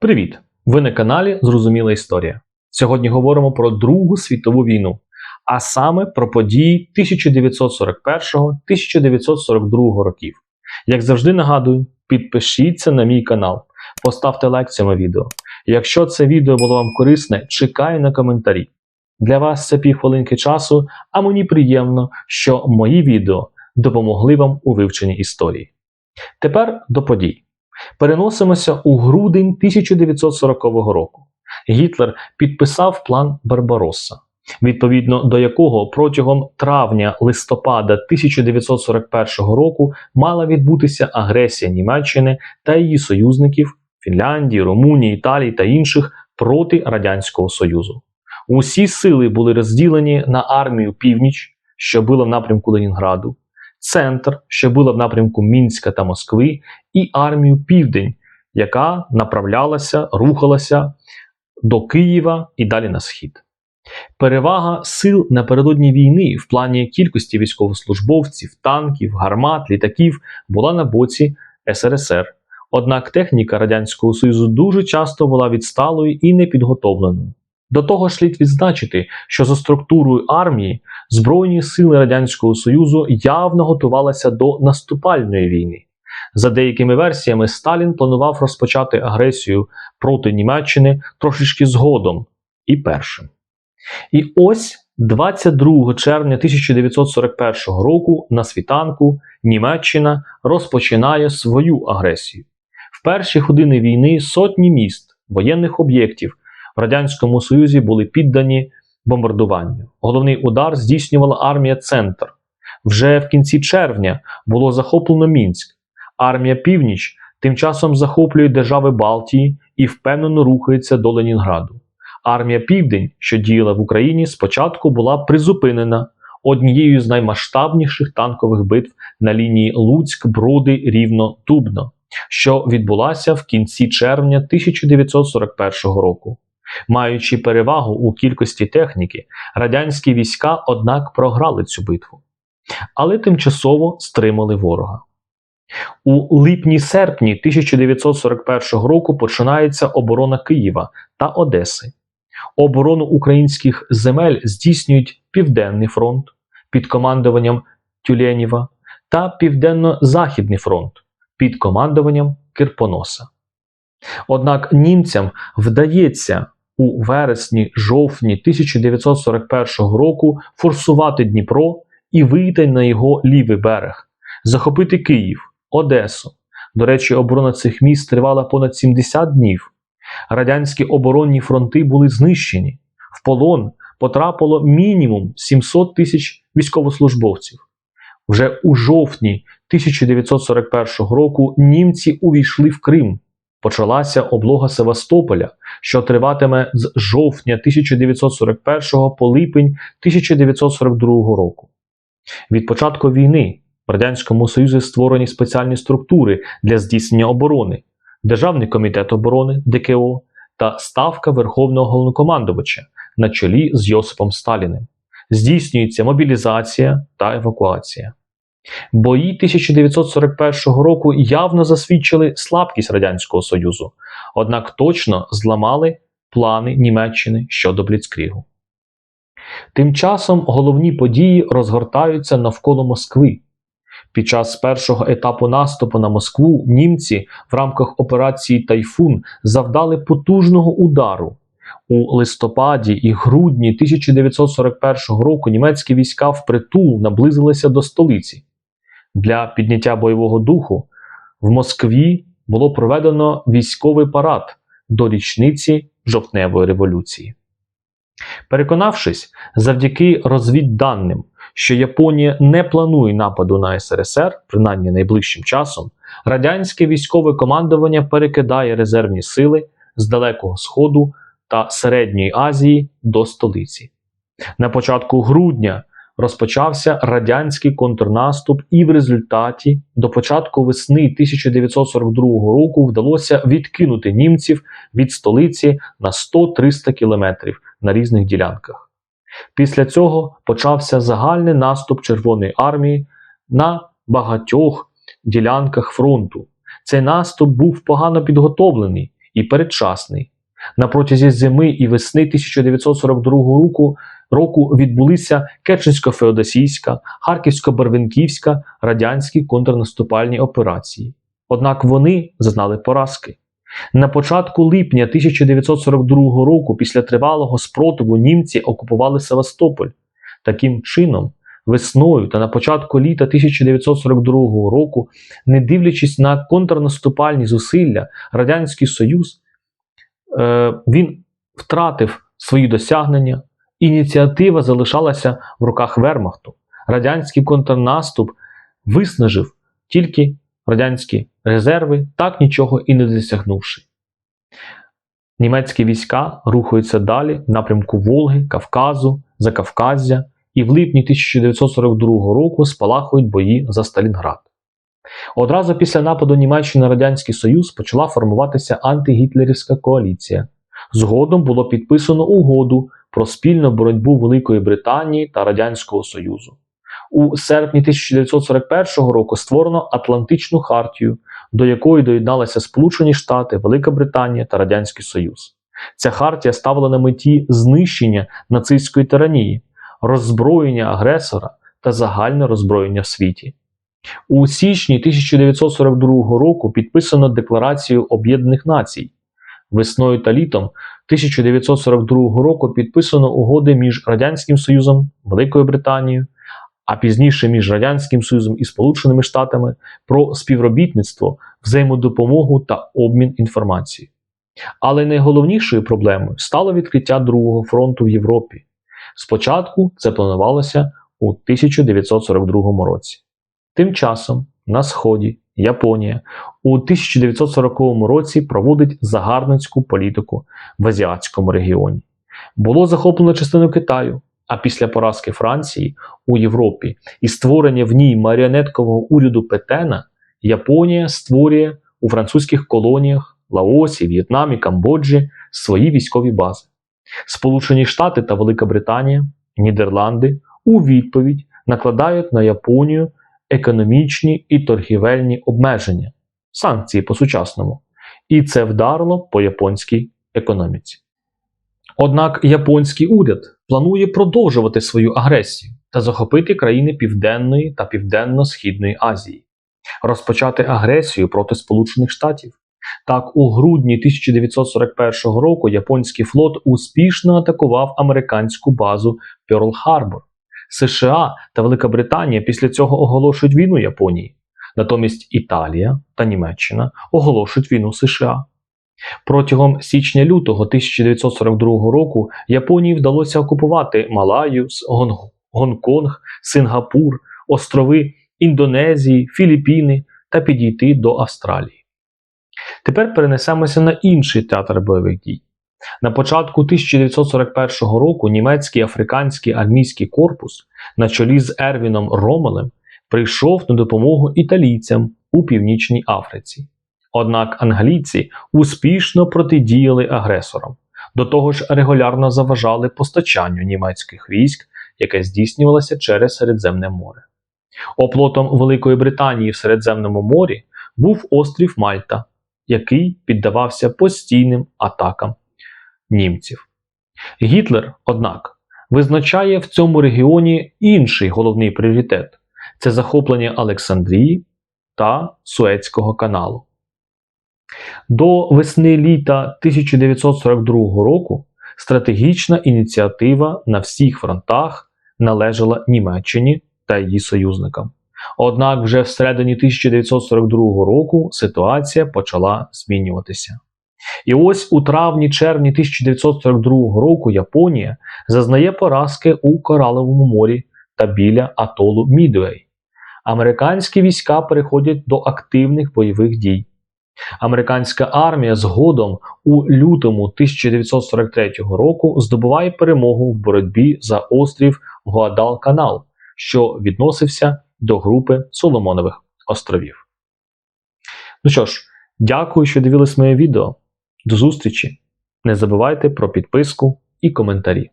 Привіт! Ви на каналі Зрозуміла Історія. Сьогодні говоримо про Другу світову війну, а саме про події 1941-1942 років. Як завжди нагадую, підпишіться на мій канал, поставте лайк цьому відео. Якщо це відео було вам корисне, чекаю на коментарі. Для вас це півхвилинки часу, а мені приємно, що мої відео допомогли вам у вивченні історії. Тепер до подій. Переносимося у грудень 1940 року. Гітлер підписав план Барбаросса, відповідно до якого протягом травня-листопада 1941 року мала відбутися агресія Німеччини та її союзників Фінляндії, Румунії, Італії та інших проти Радянського Союзу. Усі сили були розділені на армію Північ, що була в напрямку Ленінграду, центр, що була в напрямку Мінська та Москви, і армію Південь, яка направлялася, рухалася до Києва і далі на схід. Перевага сил напередодні війни в плані кількості військовослужбовців, танків, гармат, літаків була на боці СРСР. Однак техніка Радянського Союзу дуже часто була відсталою і непідготовленою. До того ж слід відзначити, що за структурою армії Збройні сили Радянського Союзу явно готувалися до наступальної війни. За деякими версіями, Сталін планував розпочати агресію проти Німеччини трошечки згодом і першим. І ось 22 червня 1941 року на світанку Німеччина розпочинає свою агресію. В перші години війни сотні міст, воєнних об'єктів Радянському Союзі були піддані бомбардуванню. Головний удар здійснювала армія Центр. Вже в кінці червня було захоплено Мінськ. Армія Північ тим часом захоплює держави Балтії і впевнено рухається до Ленінграду. Армія Південь, що діяла в Україні, спочатку була призупинена однією з наймасштабніших танкових битв на лінії Луцьк, Броди, Рівно, Тубно, що відбулася в кінці червня 1941 року. Маючи перевагу у кількості техніки, радянські війська, однак, програли цю битву, але тимчасово стримали ворога. У липні-серпні 1941 року починається оборона Києва та Одеси. Оборону українських земель здійснюють Південний фронт під командуванням Тюленєва та Південно-Західний фронт під командуванням Кирпоноса. Однак німцям вдається у вересні-жовтні 1941 року форсувати Дніпро і вийти на його лівий берег, захопити Київ, Одесу. До речі, оборона цих міст тривала понад 70 днів. Радянські оборонні фронти були знищені. В полон потрапило мінімум 700 тисяч військовослужбовців. Вже у жовтні 1941 року німці увійшли в Крим. Почалася облога Севастополя, що триватиме з жовтня 1941 по липень 1942 року. Від початку війни в Радянському Союзі створені спеціальні структури для здійснення оборони, Державний комітет оборони ДКО та Ставка Верховного головнокомандувача на чолі з Йосипом Сталіним. Здійснюється мобілізація та евакуація. Бої 1941 року явно засвідчили слабкість Радянського Союзу, однак точно зламали плани Німеччини щодо Бліцкрігу. Тим часом головні події розгортаються навколо Москви. Під час першого етапу наступу на Москву німці в рамках операції Тайфун завдали потужного удару. У листопаді і грудні 1941 року німецькі війська впритул наблизилися до столиці. Для підняття бойового духу в Москві було проведено військовий парад до річниці жовтневої революції. Переконавшись завдяки розвідданим, що Японія не планує нападу на СРСР, принаймні найближчим часом, радянське військове командування перекидає резервні сили з Далекого Сходу та Середньої Азії до столиці. На початку грудня розпочався радянський контрнаступ, і в результаті до початку весни 1942 року вдалося відкинути німців від столиці на 100-300 кілометрів на різних ділянках. Після цього почався загальний наступ Червоної армії на багатьох ділянках фронту. Цей наступ був погано підготовлений і передчасний. На протязі зими і весни 1942 року, року відбулися Керченсько-Феодосійська, Харківсько-Барвинківська радянські контрнаступальні операції. Однак вони зазнали поразки. На початку липня 1942 року, після тривалого спротиву, німці окупували Севастополь. Таким чином, весною та на початку літа 1942 року, не дивлячись на контрнаступальні зусилля, Радянський Союз е, він втратив свої досягнення. Ініціатива залишалася в руках Вермахту. Радянський контрнаступ виснажив тільки радянські резерви, так нічого і не досягнувши. Німецькі війська рухаються далі в напрямку Волги, Кавказу, Закавказя і в липні 1942 року спалахують бої за Сталінград. Одразу після нападу Німеччини на Радянський Союз почала формуватися антигітлерівська коаліція. Згодом було підписано угоду про спільну боротьбу Великої Британії та Радянського Союзу. У серпні 1941 року створено Атлантичну хартію, до якої доєдналися Сполучені Штати, Велика Британія та Радянський Союз. Ця хартія ставила на меті знищення нацистської тиранії, роззброєння агресора та загальне роззброєння в світі. У січні 1942 року підписано Декларацію Об'єднаних Націй. Весною та літом 1942 року підписано угоди між Радянським Союзом, Великою Британією, а пізніше між Радянським Союзом і Сполученими Штатами про співробітництво, взаємодопомогу та обмін інформацією. Але найголовнішою проблемою стало відкриття Другого фронту в Європі. Спочатку це планувалося у 1942 році. Тим часом на Сході Японія у 1940 році проводить загарбницьку політику в азіатському регіоні. Було захоплено частину Китаю, а після поразки Франції у Європі і створення в ній маріонеткового уряду Петена, Японія створює у французьких колоніях Лаосі, В'єтнамі, Камбоджі свої військові бази. Сполучені Штати та Велика Британія, Нідерланди у відповідь накладають на Японію економічні і торгівельні обмеження, санкції по-сучасному. І це вдарило по японській економіці. Однак японський уряд планує продовжувати свою агресію та захопити країни Південної та Південно-Східної Азії, розпочати агресію проти Сполучених Штатів. Так, у грудні 1941 року японський флот успішно атакував американську базу Пьорл Харбор. США та Велика Британія після цього оголошують війну Японії. Натомість Італія та Німеччина оголошують війну США. Протягом січня-лютого 1942 року Японії вдалося окупувати Малаю, Гонконг, Сингапур, острови Індонезії, Філіппіни та підійти до Австралії. Тепер перенесемося на інший театр бойових дій. На початку 1941 року німецький африканський армійський корпус на чолі з Ервіном Ромелем прийшов на допомогу італійцям у Північній Африці. Однак англійці успішно протидіяли агресорам, до того ж регулярно заважали постачанню німецьких військ, яке здійснювалося через Середземне море. Оплотом Великої Британії в Середземному морі був острів Мальта, який піддавався постійним атакам німців. Гітлер, однак, визначає в цьому регіоні інший головний пріоритет це захоплення Олександрії та Суецького каналу. До весни-літа 1942 року стратегічна ініціатива на всіх фронтах належала Німеччині та її союзникам. Однак вже всередині 1942 року ситуація почала змінюватися. І ось у травні-червні 1942 року Японія зазнає поразки у Кораловому морі та біля атолу Мідуей. Американські війська переходять до активних бойових дій. Американська армія згодом у лютому 1943 року здобуває перемогу в боротьбі за острів Гуадалканал, що відносився до групи Соломонових островів. Ну що ж, дякую, що дивились моє відео. До зустрічі! Не забувайте про підписку і коментарі.